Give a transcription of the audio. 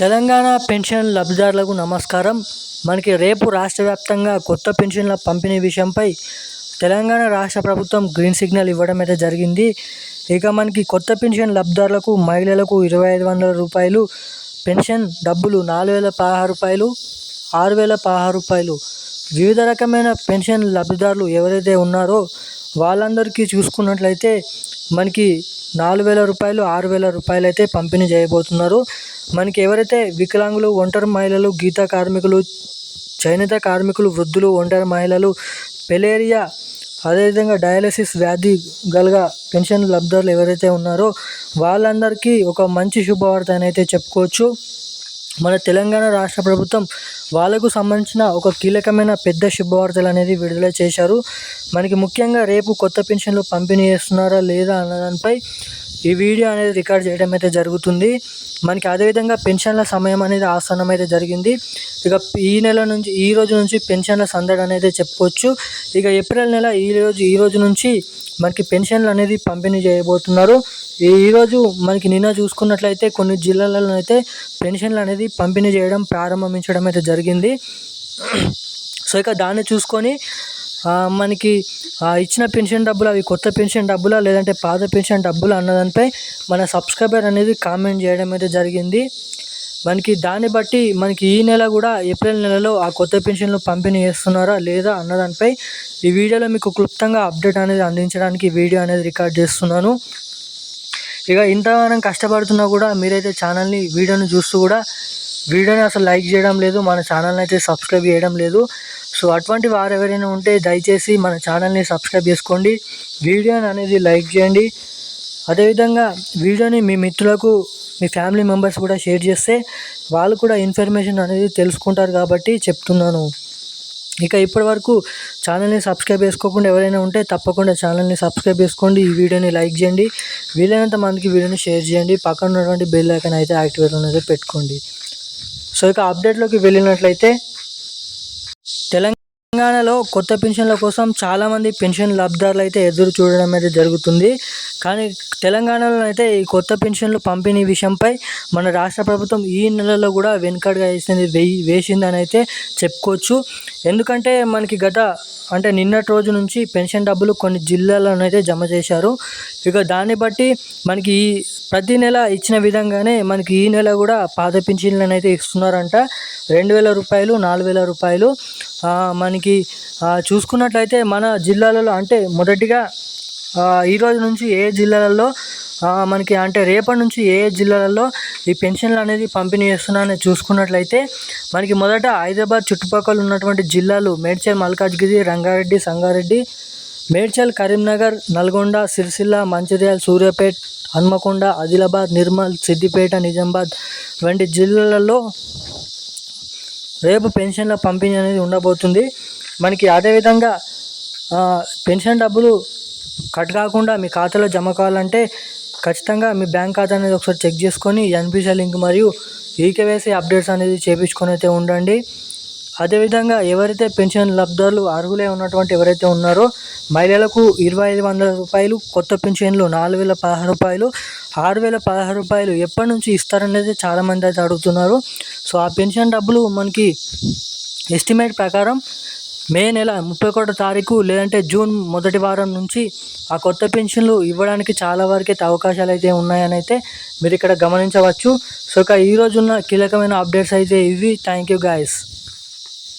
Telangana pension లబ్ధిదారులకు నమస్కారం. మనకి రేపు రాష్ట్ర వ్యాప్తంగా కొత్త పెన్షన్ల పంపిణీ విషయంపై తెలంగాణ రాష్ట్ర ప్రభుత్వం గ్రీన్ సిగ్నల్ ఇవ్వడం అయితే జరిగింది. ఇక మనకి కొత్త పెన్షన్ లబ్ధిదారులకు మహిళలకు ఇరవై ఐదు వందల రూపాయలు పెన్షన్ డబ్బులు నాలుగు వేల పదహారు రూపాయలు ఆరు వేల పదహారు రూపాయలు. వివిధ రకమైన పెన్షన్ లబ్ధిదారులు ఎవరైతే ఉన్నారో వాళ్ళందరికీ చూసుకున్నట్లయితే మనకి నాలుగు వేల రూపాయలు ఆరు వేల రూపాయలు అయితే పంపిణీ చేయబోతున్నారు. మనకి ఎవరైతే వికలాంగులు ఒంటరి మహిళలు గీత కార్మికులు చేనేత కార్మికులు వృద్ధులు ఒంటరి మహిళలు పెలేరియా అదేవిధంగా డయాలసిస్ వ్యాధి గలగా పెన్షన్ లబ్ధారులు ఎవరైతే ఉన్నారో వాళ్ళందరికీ ఒక మంచి శుభవార్త అని అయితే చెప్పుకోవచ్చు. మన తెలంగాణ రాష్ట్ర ప్రభుత్వం వాళ్ళకు సంబంధించిన ఒక కీలకమైన పెద్ద శుభవార్తలు అనేది విడుదల చేశారు. మనకి ముఖ్యంగా రేపు కొత్త పెన్షన్లు పంపిణీ చేస్తున్నారా లేదా అన్న దానిపై ఈ వీడియో అనేది రికార్డ్ చేయడం అయితే జరుగుతుంది. మనకి అదేవిధంగా పెన్షన్ల సమయం అనేది ఆసనం అయితే జరిగింది. ఇక ఈ నెల నుంచి ఈ రోజు నుంచి పెన్షన్ల సందడి అనేది చెప్పుకోవచ్చు ఇక ఏప్రిల్ నెల ఈ రోజు ఈ రోజు నుంచి మనకి పెన్షన్లు అనేది పంపిణీ చేయబోతున్నారు. ఈ ఈరోజు మనకి నిన్న చూసుకున్నట్లయితే కొన్ని జిల్లాలలో అయితే పెన్షన్లు అనేది పంపిణీ చేయడం ప్రారంభించడం అయితే జరిగింది. సో ఇక దాన్ని చూసుకొని మనకి ఇచ్చిన పెన్షన్ డబ్బులు అవి కొత్త పెన్షన్ డబ్బులా లేదంటే పాత పెన్షన్ డబ్బులు అన్నదానిపై మన సబ్స్క్రైబర్ అనేది కామెంట్ చేయడం అయితే జరిగింది. మనకి దాన్ని బట్టి మనకి ఈ నెల కూడా ఏప్రిల్ నెలలో ఆ కొత్త పెన్షన్లు పంపిణీ చేస్తున్నారా లేదా అన్నదానిపై ఈ వీడియోలో మీకు క్లుప్తంగా అప్డేట్ అనేది అందించడానికి వీడియో అనేది రికార్డ్ చేస్తున్నాను. ఇక ఇంతగానం కష్టపడుతున్నా కూడా మీరైతే ఛానల్ని వీడియోని చూస్తూ కూడా వీడియోని అసలు లైక్ చేయడం లేదు మన ఛానల్ని అయితే సబ్స్క్రైబ్ చేయడం లేదు. సో అటువంటి వారు ఎవరైనా ఉంటే దయచేసి మన ఛానల్ని సబ్స్క్రైబ్ చేసుకోండి. వీడియోని అనేది లైక్ చేయండి. అదేవిధంగా వీడియోని మీ మిత్రులకు మీ ఫ్యామిలీ మెంబర్స్ కూడా షేర్ చేస్తే వాళ్ళు కూడా ఇన్ఫర్మేషన్ అనేది తెలుసుకుంటారు కాబట్టి చెప్తున్నాను. ఇక ఇప్పటి వరకు ఛానల్ని సబ్స్క్రైబ్ చేసుకోకుండా ఎవరైనా ఉంటే తప్పకుండా ఛానల్ని సబ్స్క్రైబ్ చేసుకోండి. ఈ వీడియోని లైక్ చేయండి. వీలైనంత మందికి వీడియోని షేర్ చేయండి. పక్కన ఉన్నటువంటి బెల్ ఐకన్ అయితే యాక్టివేట్ అనేది పెట్టుకోండి. సో ఇక అప్డేట్లోకి వెళ్ళినట్లయితే తెలంగాణలో కొత్త పెన్షన్ల కోసం చాలామంది పెన్షన్ లబ్ధారులు అయితే ఎదురు చూడడం అయితే జరుగుతుంది. కానీ తెలంగాణలో అయితే ఈ కొత్త పెన్షన్లు పంపిణీ విషయంపై మన రాష్ట్ర ప్రభుత్వం ఈ నెలలో కూడా వెనుకడుగా వేసింది వేయి వేసిందని అయితే చెప్పుకోవచ్చు. ఎందుకంటే మనకి గత అంటే నిన్నటి రోజు నుంచి పెన్షన్ డబ్బులు కొన్ని జిల్లాలోనైతే జమ చేశారు. ఇక దాన్ని బట్టి మనకి ఈ ప్రతి నెల ఇచ్చిన విధంగానే మనకి ఈ నెల కూడా పాత పింఛన్లను అయితే ఇస్తున్నారంట. రెండు వేల రూపాయలు నాలుగు వేల రూపాయలు మనకి మనకి చూసుకున్నట్లయితే మన జిల్లాలలో అంటే మొదటిగా ఈరోజు ఈ రోజు నుంచి ఏ జిల్లాలలో మనకి అంటే రేపటి నుంచి ఏ జిల్లాలలో ఈ పెన్షన్లు అనేది పంపిణీ చేస్తున్నారని చూసుకున్నట్లయితే మనకి మొదట హైదరాబాద్ చుట్టుపక్కల ఉన్నటువంటి జిల్లాలు మేడ్చల్ మల్కాజ్గిరి రంగారెడ్డి సంగారెడ్డి మేడ్చల్ కరీంనగర్ నల్గొండ సిరిసిల్ల మంచిర్యాల సూర్యాపేట హన్మకొండ ఆదిలాబాద్ నిర్మల్ సిద్దిపేట నిజామాబాద్ వంటి జిల్లాలలో రేపు పెన్షన్ల పంపిణీ అనేది ఉండబోతుంది. మనకి అదేవిధంగా పెన్షన్ డబ్బులు కట్ కాకుండా మీ ఖాతాలో జమ కావాలంటే ఖచ్చితంగా మీ బ్యాంక్ ఖాతా అనేది ఒకసారి చెక్ చేసుకొని ఎన్పిసి లింక్ మరియు ఈకేవైసీ అప్డేట్స్ అనేది చేపించుకొని అయితే ఉండండి. అదేవిధంగా ఎవరైతే పెన్షన్ లబ్ధాలు అర్హులే ఉన్నటువంటి ఎవరైతే ఉన్నారో మహిళలకు ఇరవై ఐదు వందల రూపాయలు కొత్త పెన్షన్లు నాలుగు వేల పదహారు రూపాయలు ఆరు వేల పదహారు రూపాయలు ఎప్పటి నుంచి ఇస్తారనేది చాలామంది అయితే అడుగుతున్నారు. సో ఆ పెన్షన్ డబ్బులు మనకి ఎస్టిమేట్ ప్రకారం మే నెల ముప్పై ఒకటో తారీఖు లేదంటే జూన్ మొదటి వారం నుంచి ఆ కొత్త పెన్షన్లు ఇవ్వడానికి చాలా వరకు అయితే అవకాశాలు అయితే ఉన్నాయని అయితే మీరు ఇక్కడ గమనించవచ్చు. సో ఇక ఈరోజు ఉన్న కీలకమైన అప్డేట్స్ అయితే ఇవి. Thank you guys.